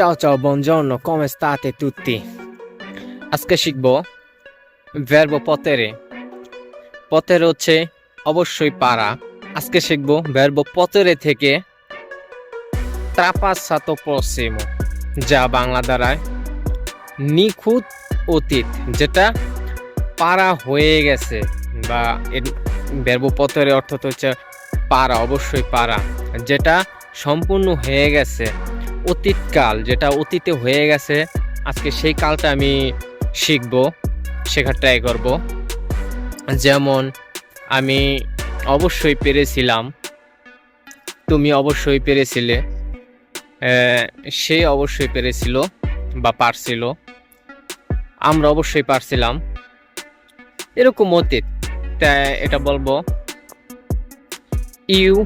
Ciao ciao, buongiorno, come state tutti? আজকে শিখব verb পতেরে পতেরে হচ্ছে অবশ্যই পারা আজকে শিখব ভার্ব পতেরে থেকে ট্রাপাসাতো প্রসিমো যা বাংলা দ্বারায় নিখুঁত অতীত যেটা পারা হয়ে গেছে বা এর ভার্ব পতেরে অর্থ হচ্ছে পারা অবশ্যই পারা যেটা সম্পূর্ণ হয়ে গেছে। অতীতকাল যেটা অতীতে হয়ে গেছে, আজকে সেই কালটা আমি শিখব, শেখার ট্রাই করব। যেমন, আমি অবশ্যই পেরেছিলাম, তুমি অবশ্যই পেরেছিলে সে অবশ্যই পেরেছিল বা পারছিল, আমরা অবশ্যই পারছিলাম। এরকম অতীত, তাই এটা বলব। ইউ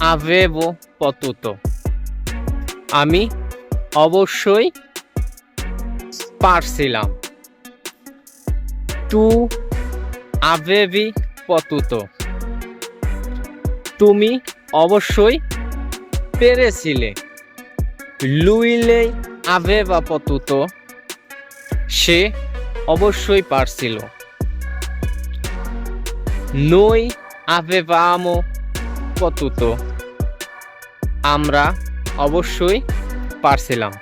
আভেবো পতুতো। আমি অবশ্যই পারছিলাম। তু আভেবি পতুতো। তুমি অবশ্যই পেরেছিলে। লুইলে আভেবা পতুতো। সে অবশ্যই পারছিল। নই আভেবামো পতুতো। আমরা অবশ্যই পারছিলাম।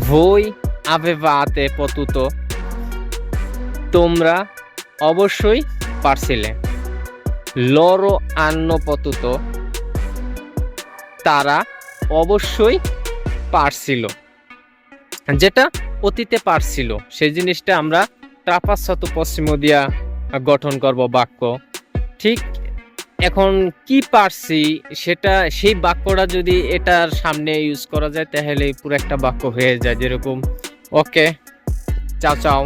ভই আভেভাতে পতুতো। তোমরা অবশ্যই পারছিলে। লরো আন্ন পতুতো। তারা অবশ্যই পারছিল। যেটা অতীতে পারছিল। সেই জিনিসটা আমরা ট্রাপাশত পশ্চিম দিয়া গঠন করব বাক্য। ঠিক এখন কি পারছি সেটা, সেই বাক্যটা যদি এটার সামনে ইউজ করা যায়, তাহলে পুরো একটা বাক্য হয়ে যায় যেরকম ওকে চাও চাও।